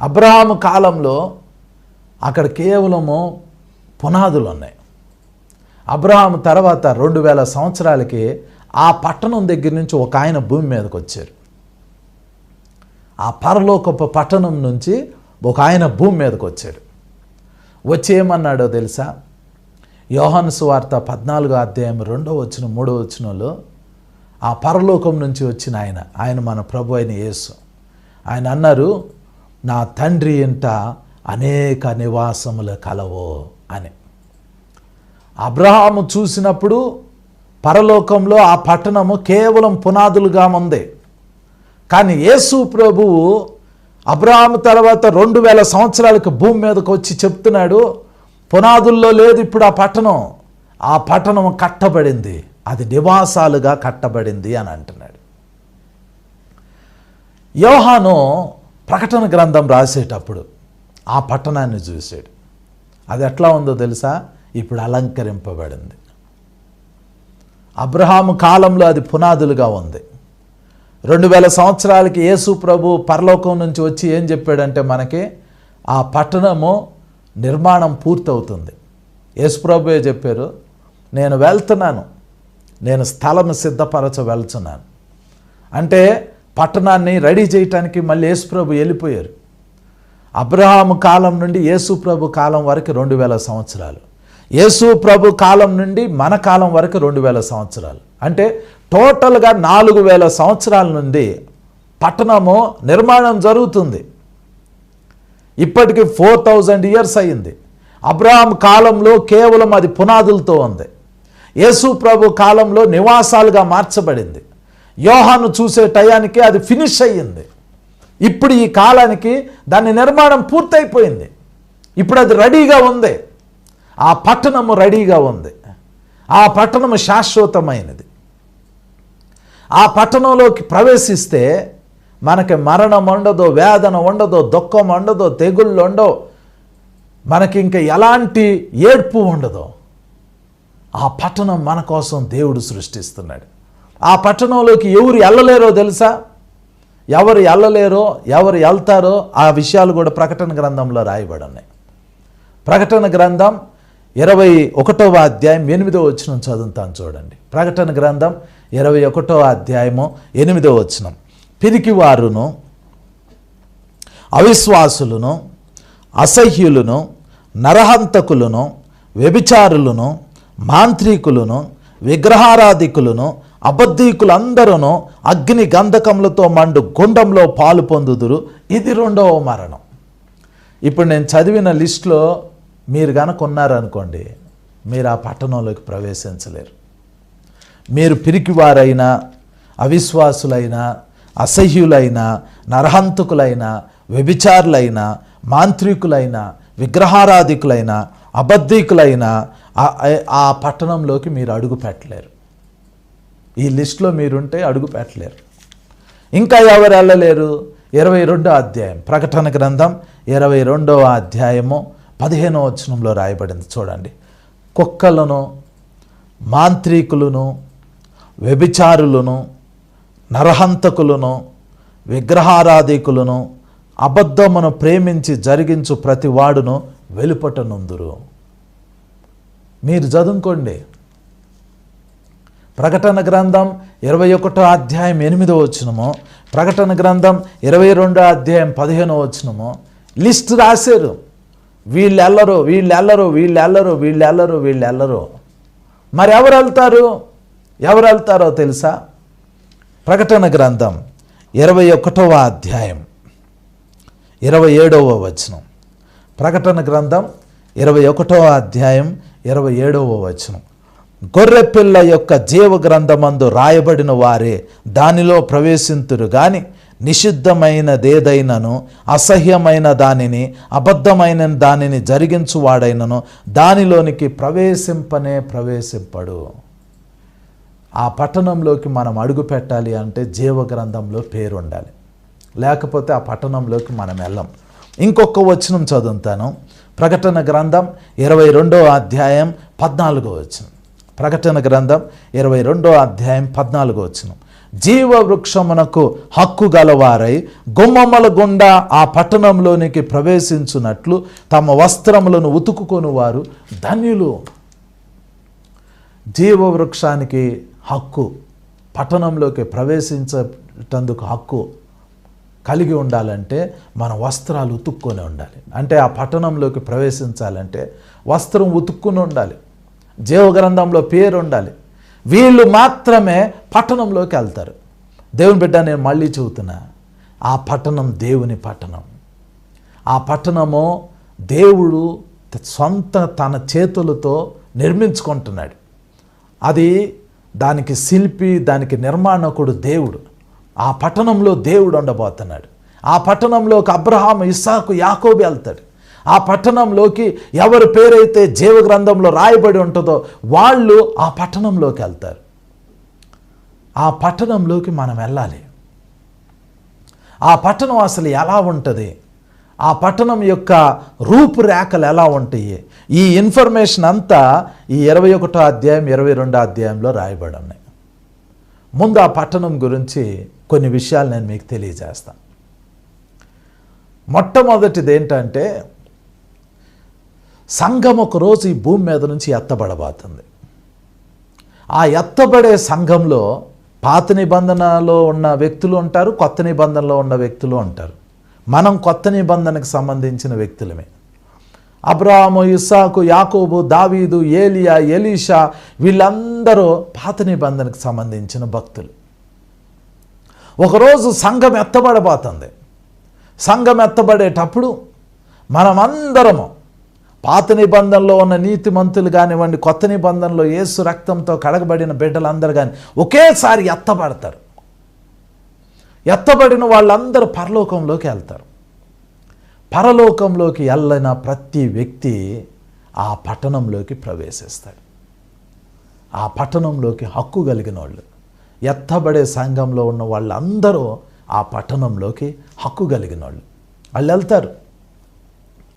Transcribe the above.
అబ్రహాము కాలంలో అక్కడ కేవలము పునాదులు ఉన్నాయి. అబ్రహాం తర్వాత రెండు వేల సంవత్సరాలకి ఆ పట్టణం దగ్గర నుంచి ఒక ఆయన భూమి మీదకి వచ్చారు. ఆ పరలోకపు పట్టణం నుంచి ఒక ఆయన భూమి మీదకి వచ్చాడు వచ్చి ఏమన్నాడో తెలుసా? యోహాను సువార్త పద్నాలుగో అధ్యాయం రెండో వచ్చిన మూడో వచ్చినలో ఆ పరలోకం నుంచి వచ్చిన ఆయన ఆయన మన ప్రభు అయిన యేసు. ఆయన అన్నారు నా తండ్రి ఇంట అనేక నివాసములు కలవో అని. అబ్రహాము చూసినప్పుడు పరలోకంలో ఆ పట్టణము కేవలం పునాదులుగా ఉంది. కానీ యేసు ప్రభువు అబ్రహాము తర్వాత రెండు వేల సంవత్సరాలకు భూమి మీదకు వచ్చి చెప్తున్నాడు పునాదుల్లో లేదు ఇప్పుడు ఆ పట్టణం. ఆ పట్టణం కట్టబడింది. అది నివాసాలుగా కట్టబడింది అని అంటున్నాడు. యోహాను ప్రకటన గ్రంథం రాసేటప్పుడు ఆ పట్టణాన్ని చూశాడు. అది ఎట్లా ఉందో తెలుసా? ఇప్పుడు అలంకరింపబడింది. అబ్రహాము కాలంలో అది పునాదులుగా ఉంది. రెండు వేల సంవత్సరాలకి యేసు ప్రభు పరలోకం నుంచి వచ్చి ఏం చెప్పాడంటే మనకి ఆ పట్టణము నిర్మాణం పూర్తవుతుంది. యేసు ప్రభుయే చెప్పారు? నేను వెళ్తున్నాను. నేను స్థలం సిద్ధపరచ వెళ్తున్నాను. అంటే పట్టణాన్ని రెడీ చేయటానికి మళ్ళీ యేసుప్రభు వెళ్ళిపోయారు. అబ్రహాము కాలం నుండి యేసుప్రభు కాలం వరకు రెండు వేల సంవత్సరాలు. యేసు ప్రభు కాలం నుండి మన కాలం వరకు రెండు వేల సంవత్సరాలు. అంటే టోటల్గా నాలుగు వేల సంవత్సరాల నుండి పట్టణము నిర్మాణం జరుగుతుంది. ఇప్పటికి ఫోర్ థౌజండ్ ఇయర్స్ అయ్యింది. అబ్రహాం కాలంలో కేవలం అది పునాదులతో ఉంది. యేసు ప్రభు కాలంలో నివాసాలుగా మార్చబడింది. యోహాను చూసే టయానికి అది ఫినిష్ అయ్యింది. ఇప్పుడు ఈ కాలానికి దాని నిర్మాణం పూర్తయిపోయింది. ఇప్పుడు అది రెడీగా ఉంది. ఆ పట్టణము రెడీగా ఉంది. ఆ పట్టణము శాశ్వతమైనది. ఆ పట్టణంలోకి ప్రవేశిస్తే మనకి మరణం ఉండదు వేదన ఉండదు దుఃఖం ఉండదు తెగుళ్ళు ఉండవు. మనకి ఇంకా ఎలాంటి ఏడ్పు ఉండదు. ఆ పట్టణం మన కోసం దేవుడు సృష్టిస్తున్నాడు. ఆ పట్టణంలోకి ఎవరు వెళ్ళలేరో తెలుసా? ఎవరు వెళ్ళలేరో ఎవరు వెళ్తారో ఆ విషయాలు కూడా ప్రకటన గ్రంథంలో రాయబడి ఉన్నాయి ప్రకటన గ్రంథం ఇరవై ఒకటవ అధ్యాయం ఎనిమిదో వచ్చిన చదువుతాను చూడండి. ప్రకటన గ్రంథం ఇరవై ఒకటవ అధ్యాయము ఎనిమిదో వచ్చినం పిరికివారును అవిశ్వాసులను అసహ్యులను నరహంతకులను వ్యభిచారులను మాంత్రికులను విగ్రహారాధికులను అబద్ధీకులందరూ అగ్ని గంధకములతో మండు గుండంలో పాలు పొందుదురు. ఇది రెండవ మరణం. ఇప్పుడు నేను చదివిన లిస్టులో మీరు కనుక ఉన్నారనుకోండి మీరు ఆ పట్టణంలోకి ప్రవేశించలేరు. మీరు పిరికివారైనా అవిశ్వాసులైన అసహ్యులైన నరహంతకులైన వ్యభిచారులైన మాంత్రికులైన విగ్రహారాధికులైన అబద్ధీకులైన ఆ- ఆ పట్టణంలోకి మీరు అడుగు పెట్టలేరు ఈ లిస్టులో మీరుంటే అడుగు పెట్టలేరు. ఇంకా ఎవరు వెళ్ళలేరు? ఇరవై రెండో అధ్యాయం ప్రకటన గ్రంథం ఇరవై రెండవ అధ్యాయము పదిహేనో వచనంలో రాయబడింది. చూడండి. కుక్కలను మాంత్రికులను వ్యభిచారులను నరహంతకులను విగ్రహారాధికులను అబద్ధమును ప్రేమించి జరిగించు ప్రతి వాడును వెలుపటనుందురు మీరు చదువుకోండి. ప్రకటన గ్రంథం ఇరవై ఒకటో అధ్యాయం ఎనిమిదో వచ్చినము ప్రకటన గ్రంథం ఇరవై రెండో అధ్యాయం పదిహేనో వచ్చినము లిస్ట్ రాశారు. వీళ్ళు వెళ్ళరు వీళ్ళు వెళ్ళరు వీళ్ళు వెళ్ళరు వీళ్ళు వెళ్ళరు వీళ్ళు వెళ్ళరు మరి ఎవరు వెళ్తారు? ఎవరు వెళ్తారో తెలుసా? ప్రకటన గ్రంథం ఇరవై ఒకటవ అధ్యాయం ఇరవై ఏడవ వచనం. ప్రకటన గ్రంథం ఇరవై ఒకటవ అధ్యాయం ఇరవై ఏడవ వచనం. గొర్రెపిల్ల యొక్క జీవ గ్రంథమందు రాయబడిన వారే దానిలో ప్రవేశింతురు. గాని నిషిద్ధమైనదేదైనను అసహ్యమైన దానిని అబద్ధమైన దానిని జరిగించువాడైనను దానిలోనికి ప్రవేశింపనే ప్రవేశింపడు. ఆ పట్టణంలోకి మనం అడుగు పెట్టాలి అంటే జీవ గ్రంథంలో పేరు ఉండాలి లేకపోతే ఆ పట్టణంలోకి మనం వెళ్ళం. ఇంకొక వచనం చదువుతాను. ప్రకటన గ్రంథం ఇరవై రెండో అధ్యాయం పద్నాలుగో వచనం. ప్రకటన గ్రంథం ఇరవై రెండో అధ్యాయం పద్నాలుగో వచ్చిన జీవ వృక్షమునకు హక్కు గలవారై గుమ్మమ్మల గుండా ఆ పట్టణంలోనికి ప్రవేశించున్నట్లు తమ వస్త్రములను ఉతుకుకొని వారు ధన్యులు. జీవ వృక్షానికి హక్కు పట్టణంలోకి ప్రవేశించటందుకు హక్కు కలిగి ఉండాలంటే మన వస్త్రాలు ఉతుక్కొని ఉండాలి. అంటే ఆ పట్టణంలోకి ప్రవేశించాలంటే వస్త్రం ఉతుక్కుని ఉండాలి. జీవగ్రంథంలో పేరు ఉండాలి వీళ్ళు మాత్రమే పట్టణంలోకి వెళ్తారు. దేవుని బిడ్డ నేను మళ్ళీ చెబుతున్నా ఆ పట్టణం దేవుని పట్టణం. ఆ పట్టణము దేవుడు సొంత తన చేతులతో నిర్మించుకుంటున్నాడు. అది దానికి శిల్పి దానికి నిర్మాణకుడు దేవుడు. ఆ పట్టణంలో దేవుడు ఉండబోతున్నాడు. ఆ పట్టణంలోకి అబ్రహాం ఇస్సాకు యాకోబి వెళ్తాడు. ఆ పట్టణంలోకి ఎవరి పేరైతే జీవగ్రంథంలో రాయబడి ఉంటుందో వాళ్ళు ఆ పట్టణంలోకి వెళ్తారు. ఆ పట్టణంలోకి మనం వెళ్ళాలి. ఆ పట్టణం అసలు ఎలా ఉంటుంది? ఆ పట్టణం యొక్క రూపురేఖలు ఎలా ఉంటాయి? ఈ ఇన్ఫర్మేషన్ అంతా ఈ ఇరవై ఒకటో అధ్యాయం ఇరవై రెండో అధ్యాయంలో రాయబడి ఉన్నాయి. ముందు ఆ పట్టణం గురించి కొన్ని విషయాలు నేను మీకు తెలియజేస్తాను. మొట్టమొదటిది ఏంటంటే సంఘం ఒక రోజు ఈ భూమి మీద నుంచి ఎత్తబడబోతుంది. ఆ ఎత్తబడే సంఘంలో పాత నిబంధనలో ఉన్న వ్యక్తులు ఉంటారు కొత్త నిబంధనలో ఉన్న వ్యక్తులు ఉంటారు. మనం కొత్త నిబంధనకు సంబంధించిన వ్యక్తులమే. అబ్రాహము ఇస్సాకు యాకోబు దావీదు ఏలియా ఎలీషా వీళ్ళందరూ పాత నిబంధనకు సంబంధించిన భక్తులు. ఒకరోజు సంఘం ఎత్తబడబోతుంది. సంఘం ఎత్తబడేటప్పుడు మనమందరము పాత నిబంధనలో ఉన్న నీతి మంతులు కానివ్వండి కొత్త నిబంధనలో ఏసు రక్తంతో కడగబడిన బిడ్డలందరూ కానీ ఒకేసారి ఎత్తబడతారు. ఎత్తబడిన వాళ్ళందరూ పరలోకంలోకి వెళ్తారు. పరలోకంలోకి వెళ్ళిన ప్రతి వ్యక్తి ఆ పట్టణంలోకి ప్రవేశిస్తాడు. ఆ పట్టణంలోకి హక్కు కలిగిన వాళ్ళు ఎత్తబడే సంఘంలో ఉన్న వాళ్ళందరూ ఆ పట్టణంలోకి హక్కు కలిగిన వాళ్ళు. వాళ్ళు వెళ్తారు.